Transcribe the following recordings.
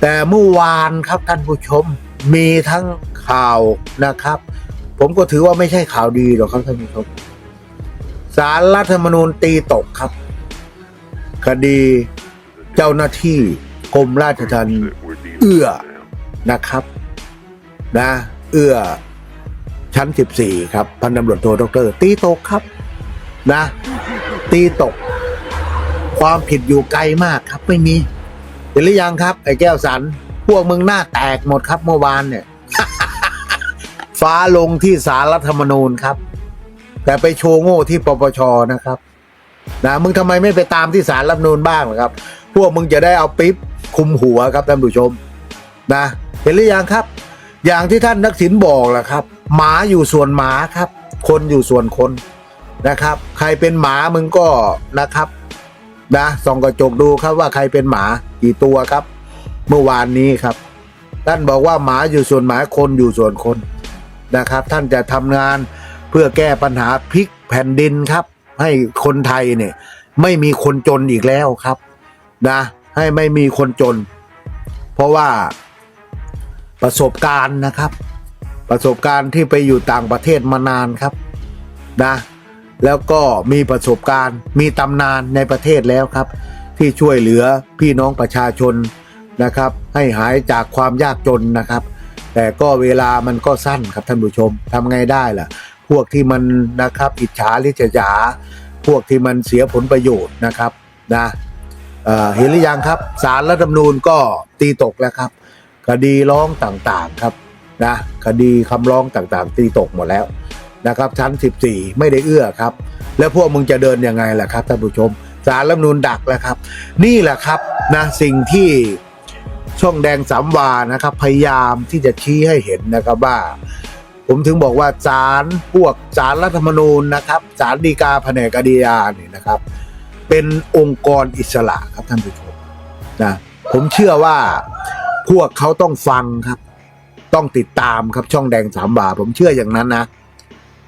แต่เมื่อวานครับท่านผู้ชมมีทั้งข่าวนะครับ ผมก็ถือว่าไม่ใช่ข่าวดีหรอกครับท่านผู้ชมสารรัฐธรรมนูญตีตกครับ คดีเจ้าหน้าที่กรมราชทัณฑ์เอื้อนะครับ นะ เอื้อ ชั้น 14 ครับ พันตำรวจโทดรตีตกครับ นะ ตีตก ความผิดอยู่ไกลมากครับไม่มี ห็นหรือยังครับ ไอ้แก้วสัน พวกมึงหน้าแตกหมดครับเมื่อวานเนี่ย ฟ้าลงที่สารรัฐธรรมนูญครับ แต่ไปโชว์โง่ที่ปปชนะครับนะมึงทำไมไม่ไปตามที่สารรัฐธรรมนูญบ้างล่ะครับ พวกมึงจะได้เอาปิ๊บคุมหัวครับท่านผู้ชมนะเห็นหรือยังครับ อย่างที่ท่านนักสินบอกแหละครับ หมาอยู่ส่วนหมาครับ คนอยู่ส่วนคนนะครับ ใครเป็นหมามึงก็นะครับ นะส่องกระจกดูครับว่าใครเป็นหมากี่ตัวครับ เมื่อวานนี้ครับ ท่านบอกว่าหมาอยู่ส่วนหมาคนอยู่ส่วนคนนะครับ ท่านจะทำงานเพื่อแก้ปัญหาพลิกแผ่นดินครับ ให้คนไทยเนี่ยไม่มีคนจนอีกแล้วครับนะให้ไม่มีคนจน เพราะว่าประสบการณ์นะครับ ประสบการณ์ที่ไปอยู่ต่างประเทศมานานครับนะ แล้วก็มีประสบการณ์ มีตำนานในประเทศแล้วครับ ที่ช่วยเหลือพี่น้องประชาชนนะครับ ให้หายจากความยากจนนะครับ แต่ก็เวลามันก็สั้นครับท่านผู้ชมทำไงได้ล่ะ พวกที่มันนะครับอิจฉาริษยาพวกที่มันเสียผลประโยชน์นะครับนะเเห็นหรือยังครับสารรัฐธรรมนูญก็ตีตกแล้วครับ คดีร้องต่างๆครับนะคดีคำร้องต่างๆ ตีตกหมดแล้ว นะครับชั้น 14 ไม่ได้เอื้อครับ แล้วพวกมึงจะเดินยังไงล่ะครับท่านผู้ชมสารรัฐมนูญดักแล้วครับ นี่แหละครับนะสิ่งที่ช่องแดงสามวานะครับ พยายามที่จะชี้ให้เห็นนะครับว่า ผมถึงบอกว่าศาลพวกศาลรัฐธรรมนูญนะครับศาลฎีกาแผนกคดีอาเนี่ยนะครับ เป็นองค์กรอิสระครับท่านผู้ชมนะผมเชื่อว่าพวกเขาต้องฟังครับ ต้องติดตามครับช่องแดงสามบาผมเชื่ออย่างนั้นนะ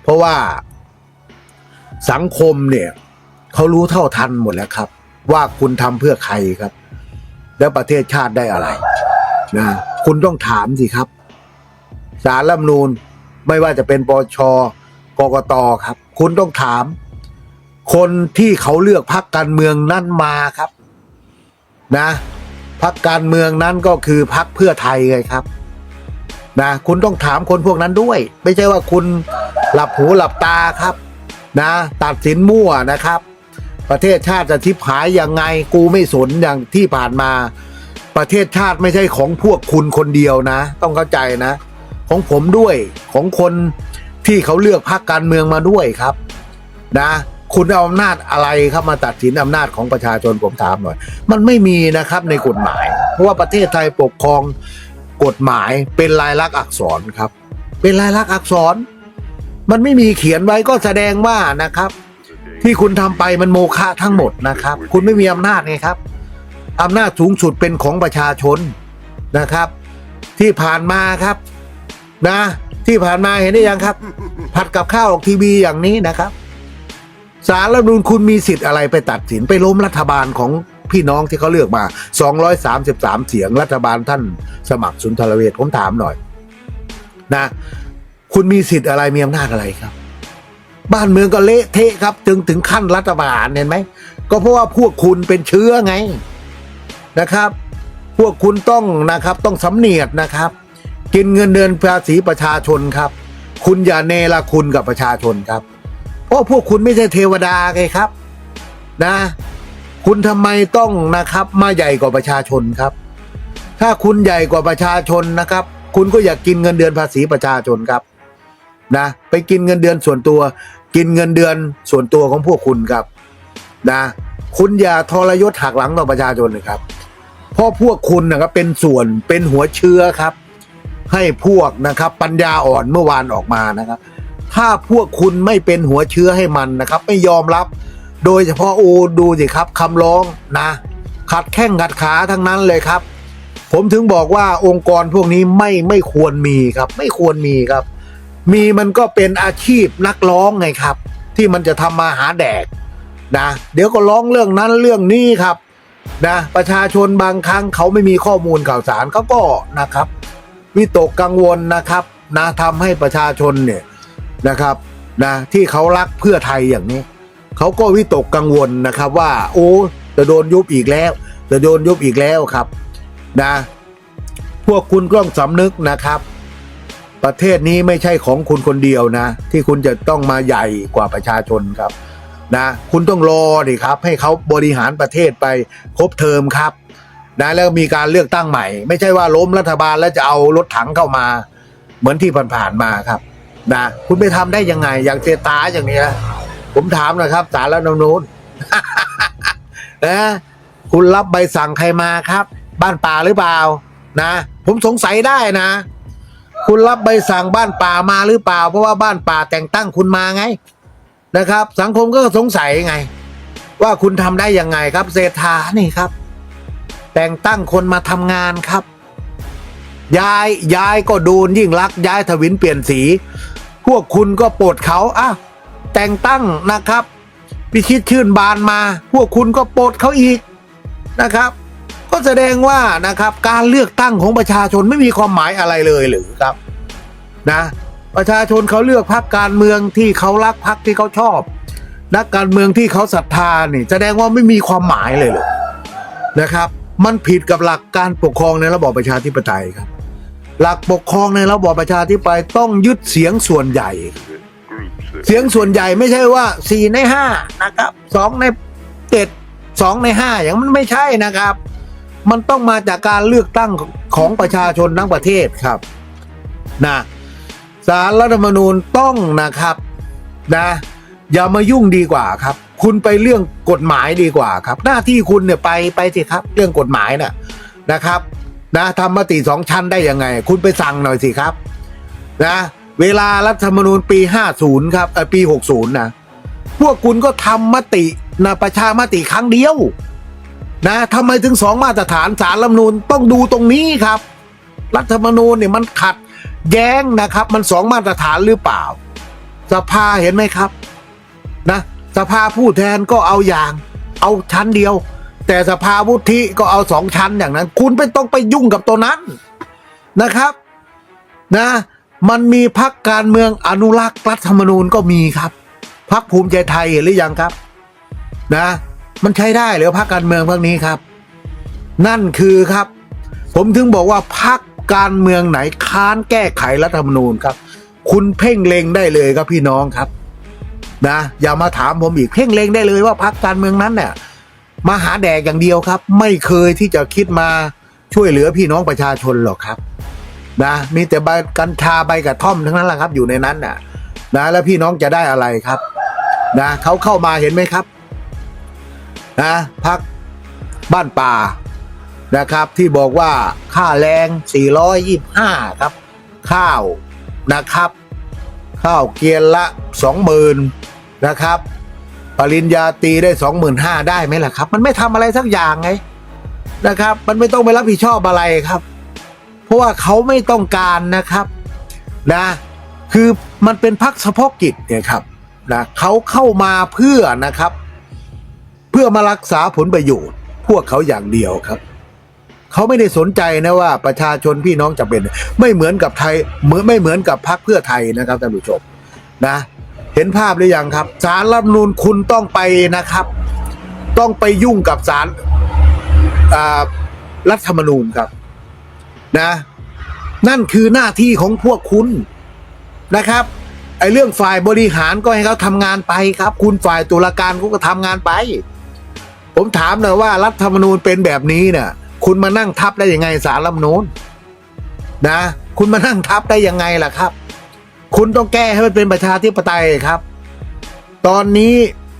เพราะว่าสังคมเนี่ยเขารู้เท่าทันหมดแล้วครับ ว่าคุณทำเพื่อใครครับ แล้วประเทศชาติได้อะไรนะคุณต้องถามสิครับสารรัฐธรรมนูญไม่ว่าจะเป็นปชกกตครับ คุณต้องถาม คนที่เขาเลือกพักการเมืองนั่นมาครับ นะพักการเมืองนั้นก็คือพักเพื่อไทยไงครับ นะ คุณต้องถามคนพวกนั้นด้วย ไม่ใช่ว่าคุณ หลับหูหลับตาครับ นะ ตัดสินมั่วนะครับ ประเทศชาติจะทิพหายยังไงกูไม่สนอย่างที่ผ่านมา ประเทศชาติไม่ใช่ของพวกคุณคนเดียวนะ ต้องเข้าใจนะ ของผมด้วยของคนที่เขาเลือกพรรคการเมืองมาด้วยครับ นะคุณเอาอำนาจอะไรครับมาตัดสินอำนาจของประชาชนผมถามหน่อย มันไม่มีนะครับในกฎหมาย เพราะว่าประเทศไทยปกครองกฎหมายเป็นลายลักษณ์อักษรครับ เป็นลายลักษณ์อักษร มันไม่มีเขียนไว้ก็แสดงว่านะครับ ที่คุณทำไปมันโมฆะทั้งหมดนะครับ คุณไม่มีอำนาจไงครับอำนาจสูงสุดเป็นของประชาชนนะครับ ที่ผ่านมาครับนะ ที่ผ่านมาเห็นได้ยังครับ ผัดกับข้าวออกทีวีอย่างนี้นะครับสารรัฐธรรมนูญคุณมีสิทธิ์อะไรไปตัดสินไปล้มรัฐบาลของพี่น้องที่เขาเลือกมา 233 เสียงรัฐบาลท่านสมัครสุนทรเวชผมถามหน่อย นะ คุณมีสิทธิ์อะไรมีอำนาจอะไรครับ บ้านเมืองก็เละเทะครับถึงถึงขั้นรัฐบาลเห็นไหมก็เพราะว่าพวกคุณเป็นเชื้อไงนะครับ พวกคุณต้องนะครับต้องสำเนียดนะครับ กินเงินเดือนภาษีประชาชนครับ คุณอย่าเนรคุณกับประชาชนครับ เพราะพวกคุณไม่ใช่เทวดาไงครับนะ คุณทำไมต้องนะครับ มาใหญ่กว่าประชาชนครับ ถ้าคุณใหญ่กว่าประชาชนนะครับ คุณก็อยากกินเงินเดือนภาษีประชาชนครับ นะไปกินเงินเดือนส่วนตัว กินเงินเดือนส่วนตัวของพวกคุณครับนะคุณอย่าทรยศหักหลังต่อประชาชนเลยครับเพราะพวกคุณนะครับเป็นส่วนเป็นหัวเชื้อครับ ให้พวกนะครับปัญญาอ่อนเมื่อวานออกมานะครับ ถ้าพวกคุณไม่เป็นหัวเชื้อให้มันนะครับ ไม่ยอมรับ โดยเฉพาะโอ้ดูสิครับคำร้องนะขัดแข้งขัดขาทั้งนั้นเลยครับ ผมถึงบอกว่าองค์กรพวกนี้ไม่ไม่ควรมีครับ ไม่ควรมีครับ มีมันก็เป็นอาชีพนักร้องไงครับ ที่มันจะทำมาหาแดกนะเดี๋ยวก็ร้องเรื่องนั้นเรื่องนี้ครับนะประชาชนบางครั้งเขาไม่มีข้อมูลข่าวสารเขาก็นะครับ วิตกกังวลนะครับนะทำให้ประชาชนเนี่ยนะครับนะที่เขารักเพื่อไทยอย่างนี้เขาก็วิตกกังวลนะครับว่า โอ้จะโดนยุบอีกแล้ว จะโดนยุบอีกแล้วครับนะพวกคุณกล้องสำนึกนะครับ ประเทศนี้ไม่ใช่ของคุณคนเดียวนะ ที่คุณจะต้องมาใหญ่กว่าประชาชนครับนะคุณต้องรอดิครับ ให้เขาบริหารประเทศไปครบเทอมครับนะแล้วมีการเลือกตั้งใหม่ ไม่ใช่ว่าล้มรัฐบาลแล้วจะเอารถถังเข้ามา เหมือนที่ผ่านๆมาครับนะคุณไปทำได้ยังไงอย่างเจตาอย่างนี้นะผมถามนะครับสารรัฐธรรมนูญนะคุณรับใบสั่งใครมาครับ บ้านป่าหรือเปล่านะ ผมสงสัยได้นะ คุณรับใบสั่งบ้านป่ามาหรือเปล่า เพราะว่าบ้านป่าแต่งตั้งคุณมาไงนะครับ สังคมก็สงสัยไง ว่าคุณทำได้ยังไงครับเศรษฐานี่ครับ แต่งตั้งคนมาทำงานครับย้ายย้ายก็โดนยิ่งรักย้ายทวินเปลี่ยนสี พวกคุณก็โปรดเขาอะแต่งตั้งนะครับพิชิตชื่นบานมา พวกคุณก็โปรดเขาอีกนะครับ แสดงว่านะครับการเลือกตั้งของประชาชนไม่มีความหมายอะไรเลยหรือครับนะประชาชนเขาเลือกพรรคการเมืองที่เขารักพรรคที่เขาชอบ นักการเมืองที่เขาศรัทธานี่ แสดงว่าไม่มีความหมายเลยเลยนะครับ มันผิดกับหลักการปกครองในระบอบประชาธิปไตยครับ หลักปกครองในระบอบประชาธิปไตยต้องยึดเสียงส่วนใหญ่ เสียงส่วนใหญ่ไม่ใช่ว่าสี่ในห้านะครับสองในเจ็ดสองในห้าอย่างมันไม่ใช่นะครับ มันต้องมาจากการเลือกตั้งของประชาชนทั้งประเทศครับนะสารรัฐธรรมนูญต้องนะครับนะอย่ามายุ่งดีกว่าครับ คุณไปเรื่องกฎหมายดีกว่าครับ หน้าที่คุณเนี่ยไปไปสิครับ เรื่องกฎหมายน่ะนะครับนะทำมติสองชั้นได้ยังไง คุณไปสั่งหน่อยสิครับนะเวลารัฐธรรมนูญปี 50 ครับเออปี 60 นะ พวกคุณก็ทำมตินะประชามติครั้งเดียว นะทำไมถึงสองมาตรฐานสารรัฐมนูญต้องดูตรงนี้ครับ รัฐธรรมนูญเนี่ยมันขัดแย้งนะครับ มันสองมาตรฐานหรือเปล่า สภาเห็นไหมครับนะสภาผู้แทนก็เอาอย่าง เอาชั้นเดียว แต่สภาวุฒิก็เอาสองชั้นอย่างนั้น คุณไม่ต้องไปยุ่งกับตัวนั้นนะครับนะมันมีพักการเมืองอนุรักษ์รัฐธรรมนูญก็มีครับพักภูมิใจไทยเห็นหรือยังครับ นะ มันใช้ได้หรือพักการเมืองพวกนี้ครับ นั่นคือครับ ผมถึงบอกว่าพักการเมืองไหนค้านแก้ไขรัฐธรรมนูญครับ คุณเพ่งเลงได้เลยครับพี่น้องครับนะอย่ามาถามผมอีกเพ่งเลงได้เลยว่าพักการเมืองนั้นเนี่ยมาหาแดกอย่างเดียวครับ ไม่เคยที่จะคิดมาช่วยเหลือพี่น้องประชาชนหรอกครับนะมีแต่ใบกัญชาใบกระท่อมทั้งนั้นแหละครับ อยู่ในนั้นน่ะนะแล้วพี่น้องจะได้อะไรครับนะเขาเข้ามาเห็นไหมครับ นะพักบ้านป่านะครับ ที่บอกว่าค่าแรง 425 ครับ ข้าวนะครับ ข้าวเกียนละ 20,000 นะครับ ปริญญาตีได้ 25,000 ได้ไหมล่ะครับ มันไม่ทำอะไรสักอย่างไงนะครับ มันไม่ต้องไปรับผิดชอบอะไรครับ เพราะว่าเขาไม่ต้องการนะครับนะคือมันเป็นพักเฉพาะกิจเนี่ยครับนะเขาเข้ามาเพื่อนะครับ พื่อมารักษาผลประโยชน์ พวกเขาอย่างเดียวครับ เขาไม่ได้สนใจนะว่าประชาชนพี่น้องจะเป็น ไม่เหมือนกับไทยเหมือนไม่เหมือนกับพรรคเพื่อไทยนะครับท่านผู้ชมนะ เห็นภาพหรือยังครับสารรัฐมนูญคุณต้องไปนะครับ ต้องไปยุ่งกับสารรัฐธรรมนูญครับนะ นั่นคือหน้าที่ของพวกคุณนะครับไอ้เรื่องฝ่ายบริหารก็ให้เขาทำงานไปครับ คุณฝ่ายตุลาการก็ทำงานไป ผมถามหน่อยว่ารัฐธรรมนูญเป็นแบบนี้เนี่ยคุณมานั่งทับได้ยังไงสารรัฐธรรมนูญนะ คุณมานั่งทับได้ยังไงล่ะครับ คุณต้องแก้ให้มันเป็นประชาธิปไตยครับ ตอนนี้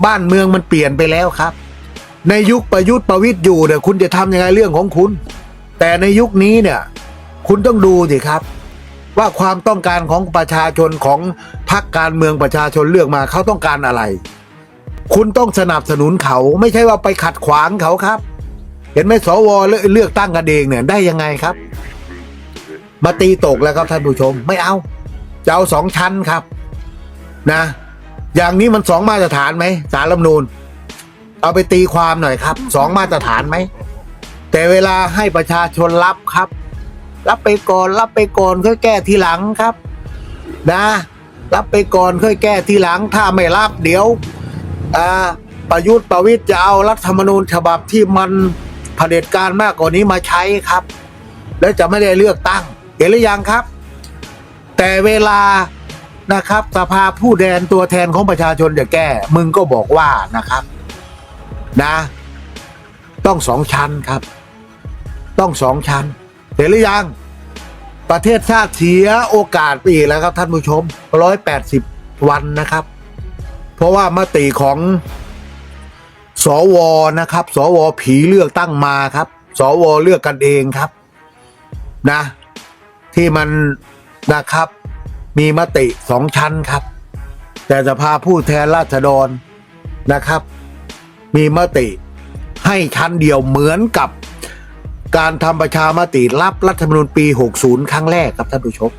บ้านเมืองมันเปลี่ยนไปแล้วครับ ในยุคประยุทธ์ประวิตย์อยู่เนี่ยคุณจะทำยังไงเรื่องของคุณ แต่ในยุคนี้เนี่ยคุณต้องดูสิครับ ว่าความต้องการของประชาชนของพรรคการเมืองประชาชนเลือกมาเขาต้องการอะไร คุณต้องสนับสนุนเขา ไม่ใช่ว่าไปขัดขวางเขาครับ เห็นไหมสวเลือกตั้งกันเองเนี่ยได้ยังไงครับ มาตีตกแล้วครับท่านผู้ชม ไม่เอาจะเอาสองชั้นครับนะ อย่างนี้มันสองมาตรฐานไหมสารรัฐธรรมนูญเอาไปตีความหน่อยครับสองมาตรฐานไหมแต่เวลาให้ประชาชนรับครับ รับไปก่อนรับไปก่อนค่อยแก้ทีหลังครับ นะ รับไปก่อนค่อยแก้ทีหลัง ถ้าไม่รับเดี๋ยว ประยุทธ์ประวิทย์จะเอารัฐธรรมนูญฉบับที่มันเผด็จการมากกว่านี้มาใช้ครับ แล้วจะไม่ได้เลือกตั้ง เห็นหรือยังครับ แต่เวลานะครับสภาผู้แทนตัวแทนของประชาชนจะแก้ มึงก็บอกว่านะครับ นะ ต้องสองชั้นครับ ต้องสองชั้น เห็นหรือยัง ประเทศชาติเสียโอกาสไปอีกแล้วครับท่านผู้ชมร้อยแปดสิบวันนะครับ เพราะว่ามติของสวนะครับ สวผีเลือกตั้งมาครับ สวเลือกกันเองครับนะ ที่มันนะครับ มีมติสองชั้นครับ แต่สภาผู้แทนราษฎรนะครับ มีมติให้ชั้นเดียวเหมือนกับการทำประชามติรับรัฐธรรมนูญปี 60 ครั้งแรกครับท่านผู้ชม